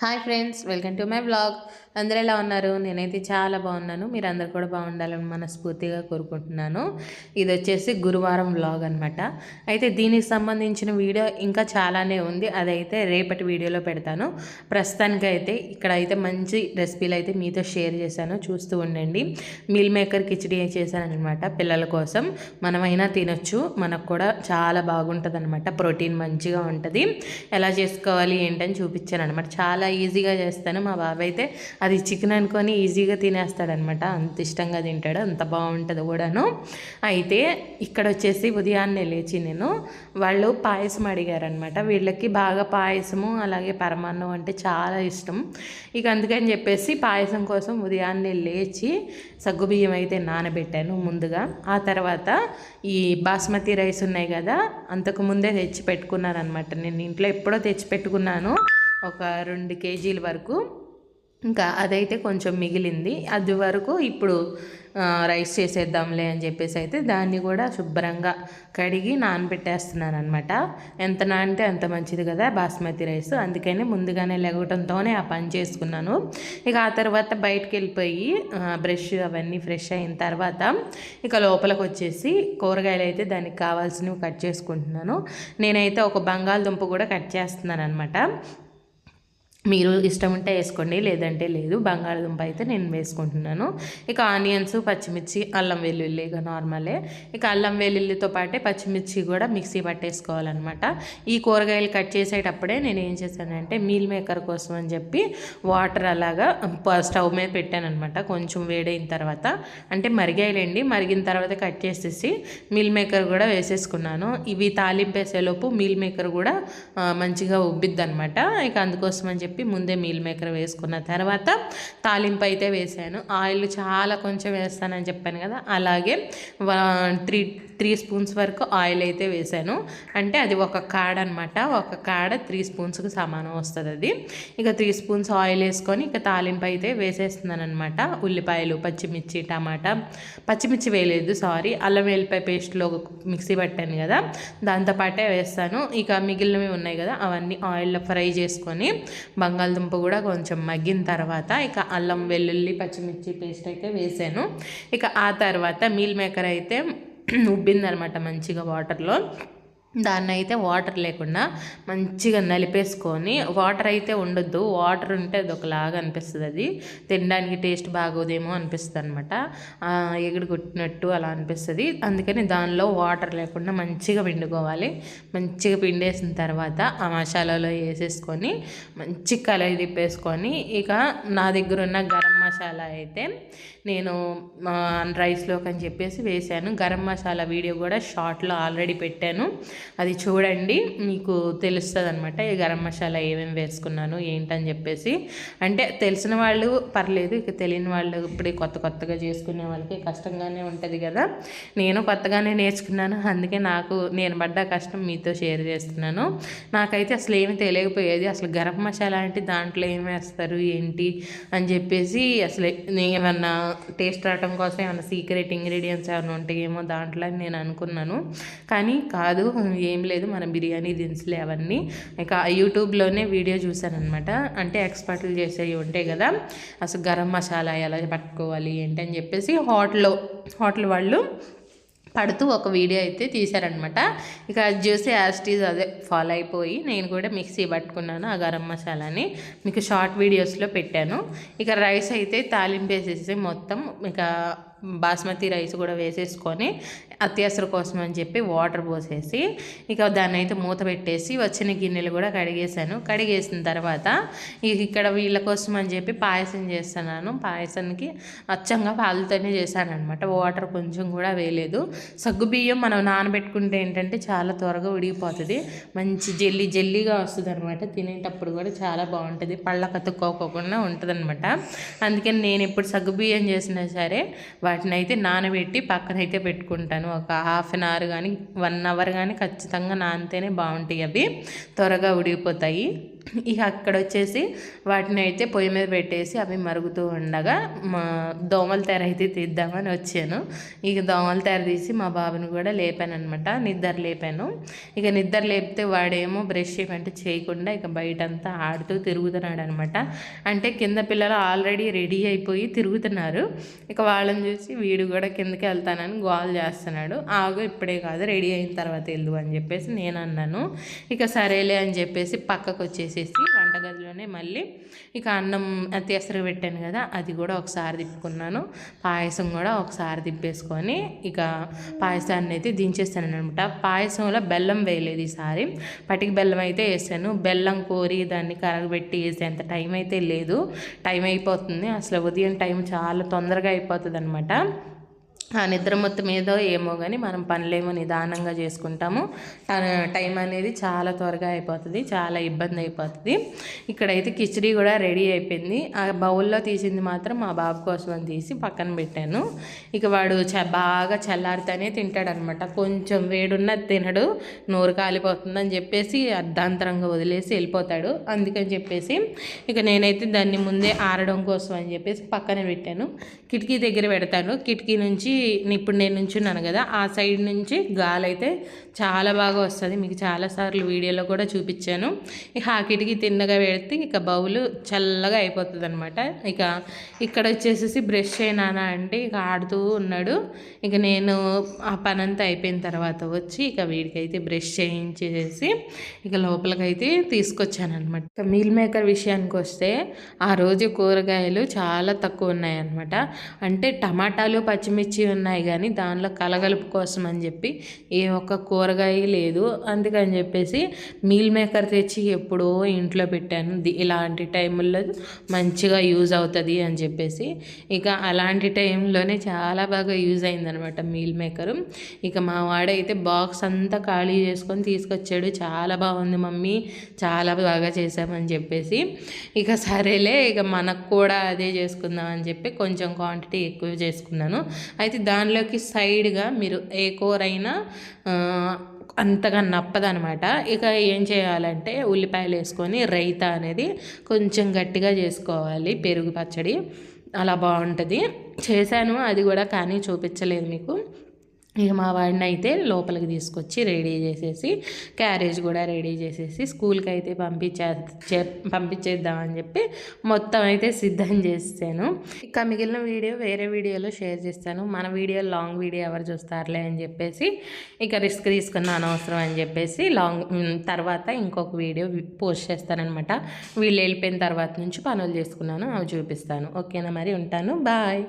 Hi friends welcome to my blog. అందరూ ఎలా ఉన్నారు? నేనైతే చాలా బాగున్నాను. మీరు అందరు కూడా బాగుండాలని మనస్ఫూర్తిగా కోరుకుంటున్నాను. ఇది వచ్చేసి గురువారం బ్లాగ్ అనమాట అయితే దీనికి సంబంధించిన వీడియో ఇంకా చాలానే ఉంది. అదైతే రేపటి వీడియోలో పెడతాను. ప్రస్తుతానికి అయితే ఇక్కడ అయితే మంచి రెసిపీలు అయితే మీతో షేర్ చేశాను. చూస్తూ ఉండండి. మీల్ మేకర్ కిచడీ చేశాను అనమాట పిల్లల కోసం. మనమైనా తినొచ్చు. మనకు కూడా చాలా బాగుంటుంది అనమాట ప్రోటీన్ మంచిగా ఉంటుంది. ఎలా చేసుకోవాలి ఏంటని చూపించాను అనమాట చాలా ఈజీగా చేస్తాను. మా బాబాయ్ అయితే అది చికెన్ అనుకొని ఈజీగా తినేస్తాడనమాట. అంత ఇష్టంగా తింటాడు. అంత బాగుంటుంది కూడాను. అయితే ఇక్కడ వచ్చేసి ఉదయాన్నే లేచి నేను వాళ్ళు పాయసం అడిగారనమాట. వీళ్ళకి బాగా పాయసము అలాగే పరమాన్నం అంటే చాలా ఇష్టం. ఇక అందుకని చెప్పేసి పాయసం కోసం ఉదయాన్నే లేచి సగ్గుబియ్యం అయితే నానబెట్టాను ముందుగా. ఆ తర్వాత ఈ బాస్మతి రైస్ ఉన్నాయి కదా అంతకు ముందే తెచ్చి పెట్టుకున్నాను అనమాట నేను ఇంట్లో ఎప్పుడో తెచ్చి పెట్టుకున్నాను. ఒక రెండు కేజీల వరకు. ఇంకా అదైతే కొంచెం మిగిలింది. అది వరకు ఇప్పుడు రైస్ చేసేద్దాంలే అని చెప్పేసి అయితే దాన్ని కూడా శుభ్రంగా కడిగి నానబెట్టేస్తున్నాను అనమాట ఎంత నానితే అంత మంచిది కదా బాస్మతి రైస్. అందుకని ముందుగానే లెగవటంతోనే ఆ పని చేసుకున్నాను. ఇక ఆ తర్వాత బయటకు వెళ్ళిపోయి బ్రష్ అవన్నీ ఫ్రెష్ అయిన తర్వాత ఇక లోపలికి వచ్చేసి కూరగాయలు అయితే దానికి కావాల్సినవి కట్ చేసుకుంటున్నాను. నేనైతే ఒక బంగాళదుంప కూడా కట్ చేస్తున్నాను అనమాట మీరు ఇష్టం ఉంటే వేసుకోండి లేదంటే లేదు. బంగాళదుంప అయితే నేను వేసుకుంటున్నాను. ఇక ఆనియన్స్ పచ్చిమిర్చి అల్లం వెల్లుల్లి ఇక నార్మలే. ఇక అల్లం వెల్లుల్లితో పాటే పచ్చిమిర్చి కూడా మిక్సీ పట్టేసుకోవాలన్నమాట. ఈ కూరగాయలు కట్ చేసేటప్పుడే నేను ఏం చేశానంటే మీల్ మేకర్ కోసం అని చెప్పి వాటర్ అలాగా స్టవ్ మీద పెట్టాను అనమాట కొంచెం వేడైన తర్వాత అంటే మరిగాయలండి మరిగిన తర్వాత కట్ చేసేసి మీల్ మేకర్ కూడా వేసేసుకున్నాను. ఇవి తాలింపేసేలోపు మీల్ మేకర్ కూడా మంచిగా ఉబ్బిద్ది అనమాట ఇక అందుకోసం అని చెప్పి చెప్పి ముందే మీల్ మేకర్ వేసుకున్న తర్వాత తాలింపు అయితే వేసాను. ఆయిల్ చాలా కొంచెం వేస్తానని చెప్పాను కదా అలాగే త్రీ త్రీ స్పూన్స్ వరకు ఆయిల్ అయితే వేసాను. అంటే అది ఒక కాడ అనమాట ఒక కాడ త్రీ స్పూన్స్కి సమానం వస్తుంది అది. ఇక త్రీ స్పూన్స్ ఆయిల్ వేసుకొని ఇక తాలింపు అయితే వేసేస్తున్నాను అనమాట ఉల్లిపాయలు పచ్చిమిర్చి టమాటా పచ్చిమిర్చి వేయలేదు సారీ అల్లం వెల్లిపాయ పేస్ట్లో మిక్సీ పట్టాను కదా దాంతోపాటే వేస్తాను. ఇక మిగిలినవి ఉన్నాయి కదా అవన్నీ ఆయిల్లో ఫ్రై చేసుకొని బంగాళదుంప కూడా కొంచెం మగ్గిన తర్వాత ఇక అల్లం వెల్లుల్లి పచ్చిమిర్చి పేస్ట్ అయితే వేసాను. ఇక ఆ తర్వాత మీల్ మేకర్ అయితే ఉబ్బిందనమాట మంచిగా వాటర్లో దాన్ని అయితే వాటర్ లేకుండా మంచిగా నలిపేసుకొని వాటర్ అయితే ఉండొద్దు. వాటర్ ఉంటే అది ఒకలాగా అనిపిస్తుంది అది. తినడానికి టేస్ట్ బాగోదేమో అనిపిస్తుంది అనమాట ఎగుడు కొట్టినట్టు అలా అనిపిస్తుంది. అందుకని దానిలో వాటర్ లేకుండా మంచిగా పిండుకోవాలి. మంచిగా పిండేసిన తర్వాత ఆ మసాలాలో వేసేసుకొని మంచి కలయి తిప్పేసుకొని ఇక నా దగ్గర ఉన్న గరం మసాలా అయితే నేను రైస్లోకి అని చెప్పేసి వేశాను. గరం మసాలా వీడియో కూడా షార్ట్లో ఆల్రెడీ పెట్టాను. అది చూడండి మీకు తెలుస్తుంది అనమాట ఈ గరం మసాలా ఏమేమి వేసుకున్నాను ఏంటని చెప్పేసి. అంటే తెలిసిన వాళ్ళు పర్లేదు ఇక తెలియని వాళ్ళు ఇప్పుడే కొత్త కొత్తగా చేసుకునే వాళ్ళకి కష్టంగానే ఉంటుంది కదా. నేను కొత్తగానే నేర్చుకున్నాను అందుకే నాకు నేను పడ్డ కష్టం మీతో షేర్ చేస్తున్నాను. నాకైతే అసలు ఏమి తెలియకపోయేది అసలు గరం మసాలా అంటే దాంట్లో ఏం వేస్తారు ఏంటి అని చెప్పేసి అసలు ఏమన్నా టేస్ట్ రావడం కోసం ఏమన్నా సీక్రెట్ ఇంగ్రీడియంట్స్ ఏమైనా ఉంటాయేమో దాంట్లో నేను అనుకున్నాను. కానీ కాదు ఏం లేదు మన బిర్యానీ దినుసులే అవన్నీ. ఇక యూట్యూబ్లోనే వీడియో చూశాను అనమాట అంటే ఎక్స్పర్ట్లు చేసేవి ఉంటాయి కదా అసలు గరం మసాలా ఎలా పట్టుకోవాలి ఏంటి అని చెప్పేసి హోటల్లో హోటల్ వాళ్ళు పడుతూ ఒక వీడియో అయితే తీశారనమాట ఇక అది చూసి యాస్టీజ్ అదే ఫాలో అయిపోయి నేను కూడా మిక్సీ పట్టుకున్నాను ఆ గరం మసాలాని. మీకు షార్ట్ వీడియోస్లో పెట్టాను. ఇక రైస్ అయితే తాలింపు వేసేసి మొత్తం ఇక బాస్మతి రైస్ కూడా వేసేసుకొని అత్యవసర కోసం అని చెప్పి వాటర్ పోసేసి ఇక దాన్ని అయితే మూత పెట్టేసి వచ్చిన గిన్నెలు కూడా కడిగేసాను కడిగేసిన తర్వాత ఇక్కడ వీళ్ళ కోసం అని చెప్పి పాయసం చేస్తున్నాను. పాయసానికి అచ్చంగా పాలతోనే చేశానమాట వాటర్ కొంచెం కూడా వేయలేదు. సగ్గు బియ్యం మనం నానబెట్టుకుంటే ఏంటంటే చాలా త్వరగా ఉడిగిపోతుంది మంచి జల్లీ జల్లీగా వస్తుంది అనమాట తినేటప్పుడు కూడా చాలా బాగుంటుంది. పళ్ళ కతుక్కోకుండా ఉంటుంది అనమాట అందుకని నేను ఇప్పుడు సగ్గు బియ్యం చేసినా సరే వాటిని అయితే నానబెట్టి పక్కన అయితే పెట్టుకుంటాను. ఒక హాఫ్ అన్ అవర్ కానీ వన్ అవర్ కానీ ఖచ్చితంగా నానితేనే బాగుంటాయి అవి. త్వరగా ఉడిగిపోతాయి ఇక అక్కడ వచ్చేసి వాటిని అయితే పొయ్యి మీద పెట్టేసి అవి మరుగుతూ ఉండగా మా దోమల తెర అయితే తీద్దామని వచ్చాను. ఇక దోమల తెర తీసి మా బాబుని కూడా లేపాను అనమాట నిద్ర లేపాను. ఇక నిద్ర లేపితే వాడేమో బ్రష్ చేయమంటే చేయకుండా ఇక బయటంతా ఆడుతూ తిరుగుతున్నాడు అనమాట అంటే కింద పిల్లలు ఆల్రెడీ రెడీ అయిపోయి తిరుగుతున్నారు. ఇక వాళ్ళని చూసి వీడు కూడా కిందకి వెళ్తానని గోల్ చేస్తున్నాడు. ఆగు ఇప్పుడే కాదు రెడీ అయిన తర్వాత వెళ్ళు అని చెప్పేసి నేను అన్నాను ఇక సరేలే అని చెప్పేసి పక్కకు తీసేసి వంటగదిలోనే మళ్ళీ ఇక అన్నం తెసరు పెట్టాను కదా అది కూడా ఒకసారి తిప్పుకున్నాను. పాయసం కూడా ఒకసారి తిప్పేసుకొని ఇక పాయసాన్ని అయితే దించేస్తాను అనమాట పాయసంలో బెల్లం వేయలేదు ఈసారి. పటికి బెల్లం అయితే వేసాను. బెల్లం కోరి దాన్ని కరగబెట్టి వేసేంత టైం అయితే లేదు. టైం అయిపోతుంది. అసలు ఉదయం టైం చాలా తొందరగా అయిపోతుంది అనమాట ఆ నిద్ర మొత్తం ఏదో ఏమో కానీ మనం పనులేమో నిదానంగా చేసుకుంటాము. టైం అనేది చాలా త్వరగా అయిపోతుంది చాలా ఇబ్బంది అయిపోతుంది. ఇక్కడైతే కిచడీ కూడా రెడీ అయిపోయింది. ఆ బౌల్లో తీసింది మాత్రం మా బాబు కోసం అని తీసి పక్కన పెట్టాను. ఇక వాడు చ బాగా చల్లారితేనే తింటాడనమాట. కొంచెం వేడున్న తినడు నోరు కాలిపోతుందని చెప్పేసి అర్ధాంతరంగా వదిలేసి వెళ్ళిపోతాడు. అందుకని చెప్పేసి ఇక నేనైతే దాన్ని ముందే ఆరడం కోసం అని చెప్పేసి పక్కన పెట్టాను. కిటికీ దగ్గర పెడతాను. కిటికీ నుంచి ఇప్పుడు నేను నుంచున్నాను కదా ఆ సైడ్ నుంచి గాలి అయితే చాలా బాగా వస్తుంది. మీకు చాలాసార్లు వీడియోలో కూడా చూపించాను. ఇక హాకిటికి తిన్నగా పెడితే ఇక బౌలు చల్లగా అయిపోతుంది అనమాట ఇక ఇక్కడ వచ్చేసేసి బ్రష్ అయినా అంటే ఇక ఆడుతూ ఉన్నాడు. ఇక నేను ఆ పని అంతా అయిపోయిన తర్వాత వచ్చి ఇక వీడికైతే బ్రష్ చేయించేసి ఇక లోపలికైతే తీసుకొచ్చాను అనమాట ఇక మీల్ మేకర్ విషయానికి వస్తే ఆ రోజు కూరగాయలు చాలా తక్కువ ఉన్నాయన్నమాట. అంటే టమాటాలు పచ్చిమిర్చి ఉన్నాయి కానీ దానిలో కలగలుపు కోసం అని చెప్పి ఏ ఒక్క కూరగాయ లేదు. అందుకని చెప్పేసి మీల్ మేకర్ తెచ్చి ఎప్పుడో ఇంట్లో పెట్టాను. ఇలాంటి టైంలో మంచిగా యూజ్ అవుతుంది అని చెప్పేసి. ఇక అలాంటి టైంలోనే చాలా బాగా యూజ్ అయిందనమాట మీల్ మేకరు. ఇక మా వాడైతే బాక్స్ అంతా ఖాళీ చేసుకొని తీసుకొచ్చాడు. చాలా బాగుంది మమ్మీ చాలా బాగా చేసామని చెప్పేసి. ఇక సరేలే ఇక మనకు కూడా అదే చేసుకుందాం అని చెప్పి కొంచెం క్వాంటిటీ ఎక్కువ చేసుకున్నాను. అయితే అయితే దానిలోకి సైడ్గా మీరు ఏ కూర అయినా అంతగా నప్పదనమాట ఇక ఏం చేయాలంటే ఉల్లిపాయలు వేసుకొని రైతా అనేది కొంచెం గట్టిగా చేసుకోవాలి పెరుగు పచ్చడి. అలా బాగుంటుంది. చేశాను అది కూడా కానీ చూపించలేదు మీకు. ఇక మా వాడిని అయితే లోపలికి తీసుకొచ్చి రెడీ చేసేసి క్యారేజ్ కూడా రెడీ చేసేసి స్కూల్కి అయితే పంపించే పంపించేద్దామని చెప్పి మొత్తం అయితే సిద్ధం చేస్తాను ఇక మిగిలిన వీడియో వేరే వీడియోలో షేర్ చేస్తాను. మన వీడియో లాంగ్ వీడియో ఎవరు చూస్తారులే అని చెప్పేసి ఇక రిస్క్ తీసుకున్న అనవసరం అని చెప్పేసి లాంగ్ తర్వాత ఇంకొక వీడియో పోస్ట్ చేస్తానమాట వీళ్ళు వెళ్ళిపోయిన తర్వాత నుంచి పనులు చేసుకున్నాను అవి చూపిస్తాను. ఓకేనా మరి? ఉంటాను. బాయ్.